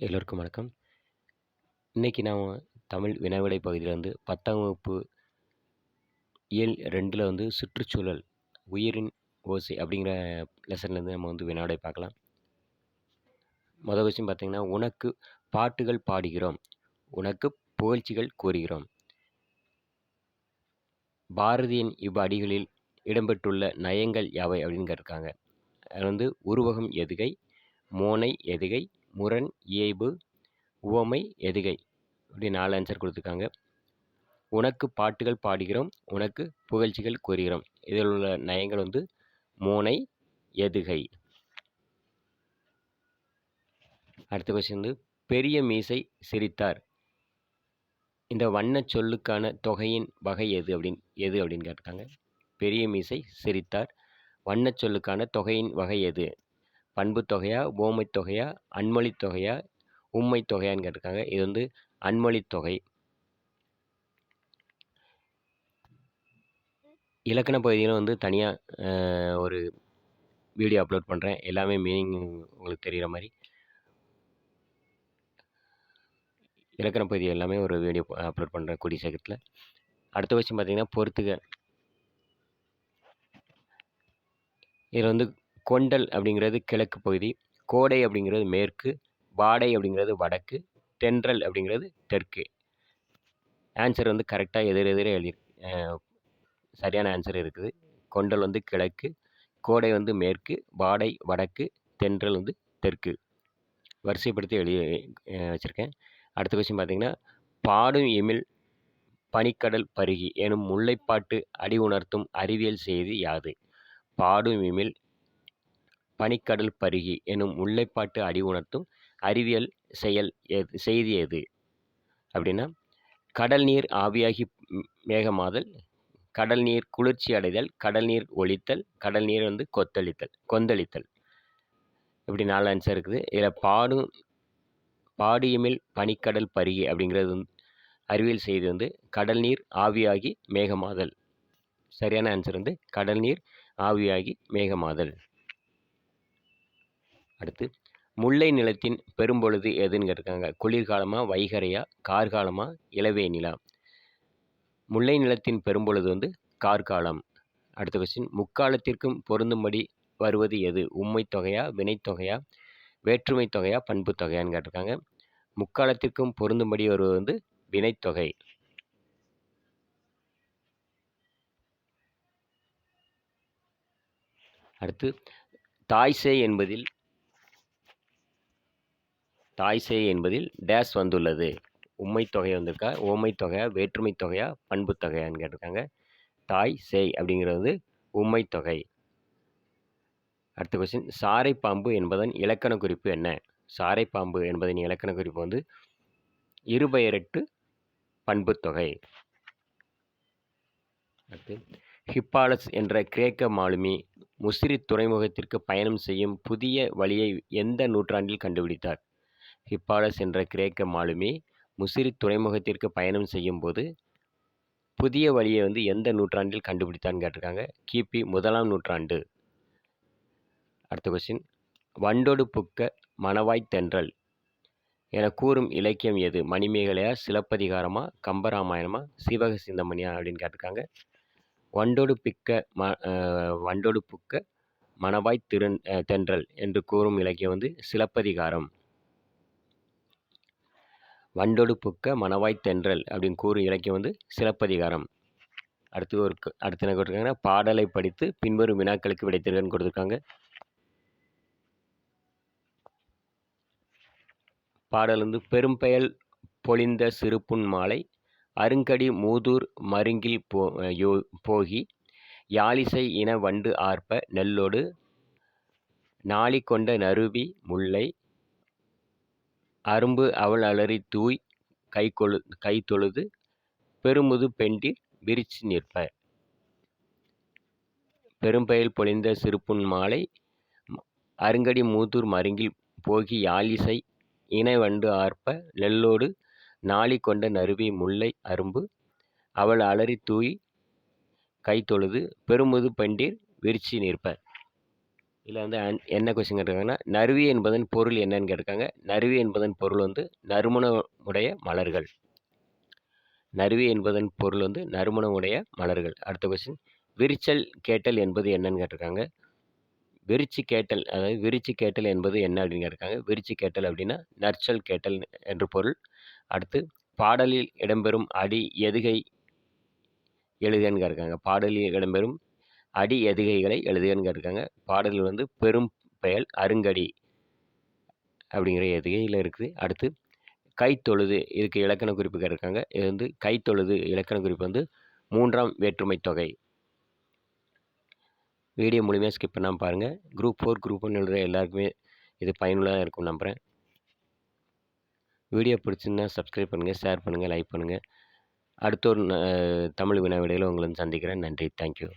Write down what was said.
எல்லோருக்கும் வணக்கம். இன்னைக்கு நாம் தமிழ் வினாவிடை பகுதியில் வந்து பத்தாம் வகுப்பு இயல் ரெண்டில் வந்து சுற்றுச்சூழல் உயிரின் ஓசை அப்படிங்கிற லெசன்லேருந்து நம்ம வந்து வினாவிடை பார்க்கலாம். மொதல் விஷயம் பார்த்திங்கன்னா உனக்கு பாட்டுகள் பாடுகிறோம் உனக்கு புகழ்ச்சிகள் கூறுகிறோம். பாரதியின் இவ்வடிகளில் இடம்பெற்றுள்ள நயங்கள் யாவை அப்படின்னு கேட்டிருக்காங்க அது வந்து உருவகம் எதுகை மோனை எதுகை முரண் இயைபு உவமை எதுகை இப்படி நாலு ஆன்சர் கொடுத்துருக்காங்க. உனக்கு பாட்டுகள் பாடுகிறோம் உனக்கு புகழ்ச்சிகள் கூறுகிறோம். இதில் உள்ள நயங்கள் வந்து மோனை எதுகை. அடுத்த கொஸ்டின் வந்து பெரிய மீசை சிரித்தார். இந்த வண்ண சொல்லுக்கான தொகையின் வகை எது அப்படின்னு எது அப்படின்னு கேட்டிருக்காங்க பெரிய மீசை சிரித்தார். வண்ண சொல்லுக்கான தொகையின் வகை எது? பண்புத்தொகையா தொகையா அன்மொழித்தொகையா உம்மைத்தொகையான்னு கேட்டிருக்காங்க. இது வந்து அன்மொழித்தொகை இலக்கண பகுதியில் வந்து தனியாக ஒரு வீடியோ அப்லோட் பண்ணுறேன் எல்லாமே மீனிங் உங்களுக்கு தெரிகிற மாதிரி இலக்கண பகுதி எல்லாமே ஒரு வீடியோ அப்லோட் பண்ணுறேன் கூடிய சீக்கிரத்தில் அடுத்த வருஷம் பார்த்தீங்கன்னா பொறுத்துக. இதில் வந்து கொண்டல் அப்படிங்கிறது கிழக்கு பகுதி கோடை அப்படிங்கிறது மேற்கு வாடை அப்படிங்கிறது வடக்கு தென்றல் அப்படிங்கிறது தெற்கு. ஆன்சர் வந்து கரெக்டாக எதிர் எதிரே எழுதி சரியான ஆன்சர் இருக்குது. கொண்டல் வந்து கிழக்கு கோடை வந்து மேற்கு வாடை வடக்கு தென்றல் வந்து தெற்கு. வரிசைப்படுத்தி எழுதி வச்சுருக்கேன். அடுத்த கொஸ்டின் பார்த்திங்கன்னா பாடும் எமிழ் பனிக்கடல் பருகி எனும் முல்லைப்பாட்டு அடி உணர்த்தும் அறிவியல் செய்தி யாது? பாடும் இமில் பனிக்கடல் பருகி எனும் முல்லைப்பாட்டு அடி உணர்த்தும் அறிவியல் செயல் எது செய்தி எது? அப்படின்னா கடல் நீர் ஆவியாகி மேகமாதல் கடல் நீர் குளிர்ச்சி அடைதல் கடல் நீர் ஒழித்தல் கடல் நீர் வந்து கொத்தளித்தல் கொந்தளித்தல். இப்படி நாலு ஆன்சர் இருக்குது. இதில் பாடும் பாடியமில் பனிக்கடல் பருகி அப்படிங்கிறது வந்து அறிவியல் செய்தி வந்து கடல் நீர் ஆவியாகி மேகமாதல். சரியான ஆன்சர் வந்து கடல் நீர் ஆவியாகி மேகமாதல். அடுத்து முல்லை நிலத்தின் பெரும்பொழுது எதுன்னு கேட்டிருக்காங்க குளிர்காலமாக வைகரையா கார்காலமாக இளவே நிலா? முல்லை நிலத்தின் பெரும்பொழுது வந்து கார்காலம். அடுத்த கொஸ்டின் முக்காலத்திற்கும் பொருந்தும்படி வருவது எது? உண்மை தொகையா வினைத்தொகையா வேற்றுமை தொகையா பண்பு தொகையான்னு கேட்டிருக்காங்க. முக்காலத்திற்கும் பொருந்தும்படி வருவது வந்து வினைத்தொகை அடுத்து தாய்சே என்பதில் தாய்சேய் என்பதில் டேஸ் வந்துள்ளது. உண்மை தொகை வந்திருக்கா? ஓமை தொகையா? வேற்றுமை தொகையா? பண்பு தொகையான்னு கேட்டிருக்காங்க. தாய் சேய் அப்படிங்கிறது உண்மை தொகை. அடுத்த கொஸ்டின் சாரை பாம்பு என்பதன் இலக்கண குறிப்பு என்ன? சாரை பாம்பு என்பதன் இலக்கண குறிப்பு வந்து இருபெயரெட்டு பண்பு தொகை. அடுத்து ஹிப்பாலஸ் என்ற கிரேக்க மாலுமி முசிறி துறைமுகத்திற்கு பயணம் செய்யும் புதிய வழியை எந்த நூற்றாண்டில் கண்டுபிடித்தார்? ஹிப்பாலஸ் என்ற கிரேக்க மாலுமி முசிறி துறைமுகத்திற்கு பயணம் செய்யும்போது புதிய வழியை வந்து எந்த நூற்றாண்டில் கண்டுபிடித்தான்னு கேட்டிருக்காங்க. கிபி முதலாம் நூற்றாண்டு. அடுத்த கொஸ்டின் வண்டோடு புக்க மணவாய் தென்றல் என கூறும் இலக்கியம் எது? மணிமேகலையா சிலப்பதிகாரமா கம்பராமாயணமா சிவக சிந்தமணியா அப்படின்னு கேட்டிருக்காங்க. வண்டோடு பிக்க ம வண்டோடு புக்க மணவாய் திறன் தென்றல் என்று கூறும் இலக்கியம் வந்து சிலப்பதிகாரம். வண்டொடு புக்க மணவாய் தென்றல் அப்படின்னு கூறும் இலக்கியம் வந்து சிலப்பதிகாரம். அடுத்து ஒரு அடுத்து என்ன கொடுத்துருக்காங்கன்னா பாடலை படித்து பின்வரும் வினாக்களுக்கு விடைத்திருக்கன்னு கொடுத்துருக்காங்க. பாடல் வந்து பெரும்பெயல் பொழிந்த சிறுப்புன் மாலை அருங்கடி மூதூர் மருங்கில் போ யோ போகி யாழிசை இன வண்டு ஆர்ப்ப நெல்லோடு நாளி கொண்ட முல்லை அரும்பு அவள் அலறி தூய் கை கொழு கை தொழுது பெருமுது பெண்டிர் விரிச்சு நிற்ப பெரும்பெயல் பொழிந்த சிறுப்புன் மாலை அருங்கடி மூதூர் மருங்கில் போகி யாழிசை இணை வண்டு ஆர்ப்ப நெல்லோடு நாளி கொண்ட நறுவி முல்லை அரும்பு அவள் அலறி தூய் கை தொழுது பெருமுது பெண்டிர் விரிச்சி நிற்ப இதில் வந்து என்ன கொஸ்டின் கேட்டிருக்காங்கன்னா நறுவி என்பதன் பொருள் என்னன்னு கேட்டிருக்காங்க. நறுவி என்பதன் பொருள் வந்து நறுமணமுடைய மலர்கள். நறுவி என்பதன் பொருள் வந்து நறுமணமுடைய மலர்கள். அடுத்த கொஸ்டின் விரிச்சல் கேட்டல் என்பது என்னன்னு கேட்டிருக்காங்க. விரிச்சு கேட்டல் அதாவது விரிச்சு கேட்டல் என்பது என்ன அப்படின்னு கேட்டிருக்காங்க. விரிச்சு கேட்டல் அப்படின்னா நற்சல் கேட்டல் என்று பொருள். அடுத்து பாடலில் இடம்பெறும் அடி எதுகை எழுதுன்னு கேட்டிருக்காங்க. பாடலில் இடம்பெறும் அடி எதுகைகளை எழுதுகன்னு கேட்டிருக்காங்க பாடல்கள் வந்து பெரும் பெயல் அருங்கடி அப்படிங்கிற எதுகையில் இருக்குது. அடுத்து கைத்தொழுது இதுக்கு இலக்கண குறிப்பு கேட்டிருக்காங்க. இது வந்து கைத்தொழுது இலக்கண குறிப்பு வந்து மூன்றாம் வேற்றுமை தொகை. வீடியோ முழுமையாக ஸ்கிப் பண்ணாமல் பாருங்கள் குரூப் ஃபோர் குரூப் ஒன் எழுதுகிற எல்லாருக்குமே இது பயனுள்ளதாக இருக்கும் நம்புகிறேன் வீடியோ பிடிச்சிருந்தா சப்ஸ்கிரைப் பண்ணுங்கள் ஷேர் பண்ணுங்கள் லைக் பண்ணுங்கள் அடுத்த ஒரு தமிழ் வினா விடையில் உங்களை வந்து சந்திக்கிறேன். நன்றி. தேங்க்யூ